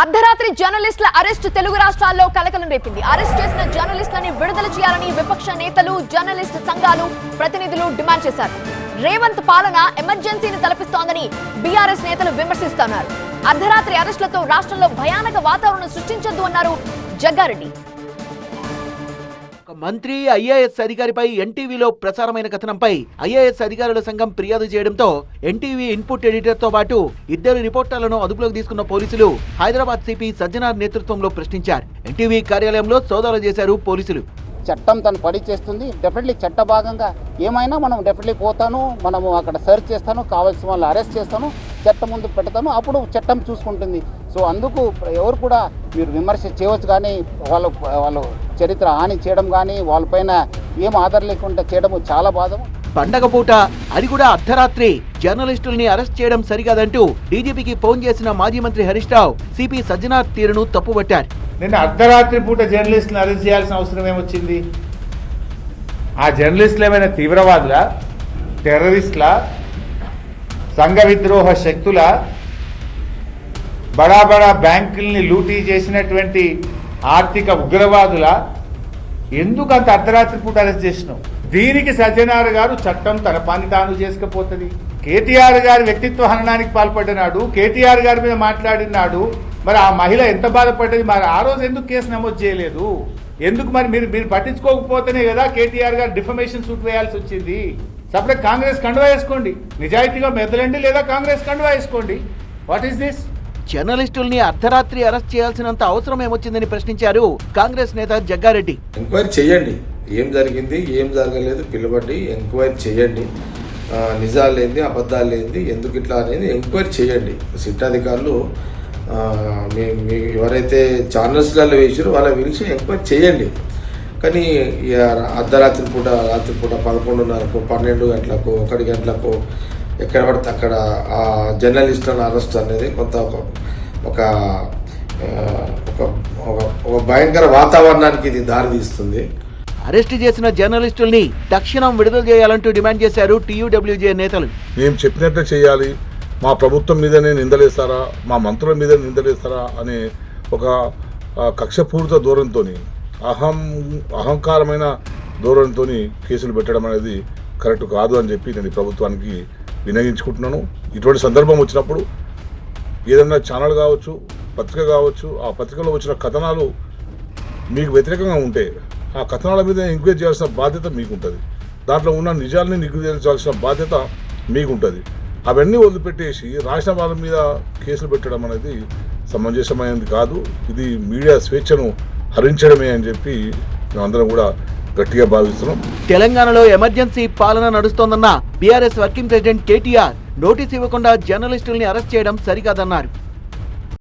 అర్ధరాత్రి జర్నలిస్టుల అరెస్ట్ తెలుగు రాష్ట్రాల్లో కలకలం రేపింది. అరెస్ట్ చేసిన జర్నలిస్టులని విడుదల చేయాలని విపక్ష నేతలు జర్నలిస్ట్ సంఘాలు ప్రతినిధులు డిమాండ్ చేశారు. రేవంత్ పాలన ఎమర్జెన్సీని తలపిస్తోందని బీఆర్ఎస్ నేతలు విమర్శిస్తున్నారు. అర్ధరాత్రి అరెస్టులతో రాష్ట్రంలో భయానక వాతావరణం సృష్టించొద్దు అన్నారు జగ్గారెడ్డి. మంత్రి ఐఏఎస్ అధికారిపై ఎన్టీవీలో ప్రసారమైన కథనంపై ఐఏఎస్ అధికారుల సంఘం ఫిర్యాదు చేయడంతో ఎన్టీవీ ఇన్పుట్ ఎడిటర్తో పాటు ఇద్దరు రిపోర్టర్లను అదుపులోకి తీసుకున్న పోలీసులు హైదరాబాద్ సిపి సజ్జనార్ నేతృత్వంలో ప్రశ్నించారు. ఎన్టీవీ కార్యాలయంలో సోదాలు చేశారు పోలీసులు. చట్టం తను పని చేస్తుంది. డెఫినెట్లీ చట్ట భాగంగా ఏమైనా మనం డెఫినెట్లీ పోతాను మనము అక్కడ సెర్చ్ చేస్తాను కావాల్సిన వాళ్ళు అరెస్ట్ చేస్తాను చట్టం ముందు పెడతాను అప్పుడు చట్టం చూసుకుంటుంది. సో అందుకు ఎవరు కూడా మీరు విమర్శ చేయవచ్చు కానీ వాళ్ళు వాళ్ళు చరిత్ర హాని చేయడం కానీ వాళ్ళపైన ఏం ఆధారం లేకుండా చేయడం చాలా బాధము పండగ పూట అది కూడా అర్ధరాత్రి జర్నలిస్టుల్ని అరెస్ట్ చేయడం సరికాదంటూ డీజీపీకి ఫోన్ చేసిన మాజీ మంత్రి హరీష్ రావు సిపి సజ్జనార్ తీరును తప్పుపట్టారు నిన్న అర్ధరాత్రి పూట జర్నలిస్ట్ని అరెస్ట్ చేయాల్సిన అవసరం ఏమొచ్చింది? ఆ జర్నలిస్టులు ఏమైనా తీవ్రవాదులా? టెర్రరిస్టులా? సంఘ విద్రోహ శక్తుల? బడా బడా బ్యాంకుల్ని లూటీ చేసినటువంటి ఆర్థిక ఉగ్రవాదుల ఎందుకు అంత అర్ధరాత్రి పూట అరెస్ట్ చేసినావు? దీనికి సజ్జనార్ గారు చట్టం తన పని తాను చేసుకపోతుంది. కేటీఆర్ గారి వ్యక్తిత్వ హననానికి పాల్పడినాడు కేటీఆర్ గారి మీద మాట్లాడినాడు. మరి ఆ మహిళ ఎంత బాధపడ్డది? మరి ఆ రోజు ఎందుకు కేసు నమోదు చేయలేదు? ఎందుకు మరి మీరు మీరు పట్టించుకోకపోతేనే కదా కేటీఆర్ గారు డిఫమేషన్ సూట్ వేయాల్సి వచ్చింది? సపరేట్ కాంగ్రెస్ కండువా వేసుకోండి. నిజాయితీగా మెదలండి లేదా కాంగ్రెస్ కండువా వేసుకోండి. వాట్ ఈస్ దిస్ జర్నలిస్టుల్ని అర్ధరాత్రి అరెస్ట్ చేయాల్సినంత అవసరం ఏమొచ్చిందని ప్రశ్నించారు కాంగ్రెస్ నేత జగ్గారెడ్డి. ఎంక్వైరీ చేయండి. ఏం జరిగింది ఏం జరగలేదు పిలవండి ఎంక్వైరీ చేయండి. నిజాలు ఏంది అబద్ధాలు ఏంది ఎందుకు ఇట్లా అనేది ఎంక్వైరీ చేయండి. సిట్ అధికారులు మీ మీ ఎవరైతే ఛానల్స్లలో వేసారో వాళ్ళ పిలిచి ఎంక్వైరీ చేయండి. కానీ అర్ధరాత్రి పూట రాత్రి పూట పదకొండున్నరకు పన్నెండు గంటలకు ఒకటి గంటలకు ఎక్కడ పడితే అక్కడ ఆ జర్నలిస్టులను అరెస్ట్ అనేది కొంత ఒక ఒక భయంకర వాతావరణానికి ఇది దారితీస్తుంది అరెస్ట్ చేసిన జర్నలిస్టుల్ని తక్షణం విడుదల చేయాలంటూ డిమాండ్ చేశారు టీయూడబ్ల్యూజే నేతలు. మేము చెప్పినట్టే చేయాలి. మా ప్రభుత్వం మీదనే నిందలేస్తారా? మా మంత్రుల మీద నిందలేస్తారా? అనే ఒక కక్షపూరిత ధోరణితో అహం అహంకారమైన ధోరణితో కేసులు పెట్టడం అనేది కరెక్ట్ కాదు అని చెప్పి నేను ఈ ప్రభుత్వానికి వినియోగించుకుంటున్నాను. ఇటువంటి సందర్భం వచ్చినప్పుడు ఏదైనా ఛానల్ కావచ్చు పత్రిక కావచ్చు ఆ పత్రికలో వచ్చిన కథనాలు మీకు వ్యతిరేకంగా ఉంటే ఆ కథనాల మీద ఎంక్వైరీ చేయాల్సిన బాధ్యత మీకు ఉంటుంది దాంట్లో ఉన్న నిజాలని నిగ్గుదేల్చాల్సిన బాధ్యత మీకు ఉంటుంది అవన్నీ వదిలిపెట్టేసి రాసిన వాళ్ళ మీద కేసులు పెట్టడం అనేది సమంజసమైనది కాదు. ఇది మీడియా స్వేచ్ఛను హరించడమే అని చెప్పి మేమందరం కూడా గట్టిగా భావిస్తున్నాం. తెలంగాణలో ఎమర్జెన్సీ పాలన నడుస్తోందన్న BRS working president KTR notice ఇవ్వకుండా జర్నలిస్టుల్ని అరెస్ట్ చేయడం సరికాదన్నారు.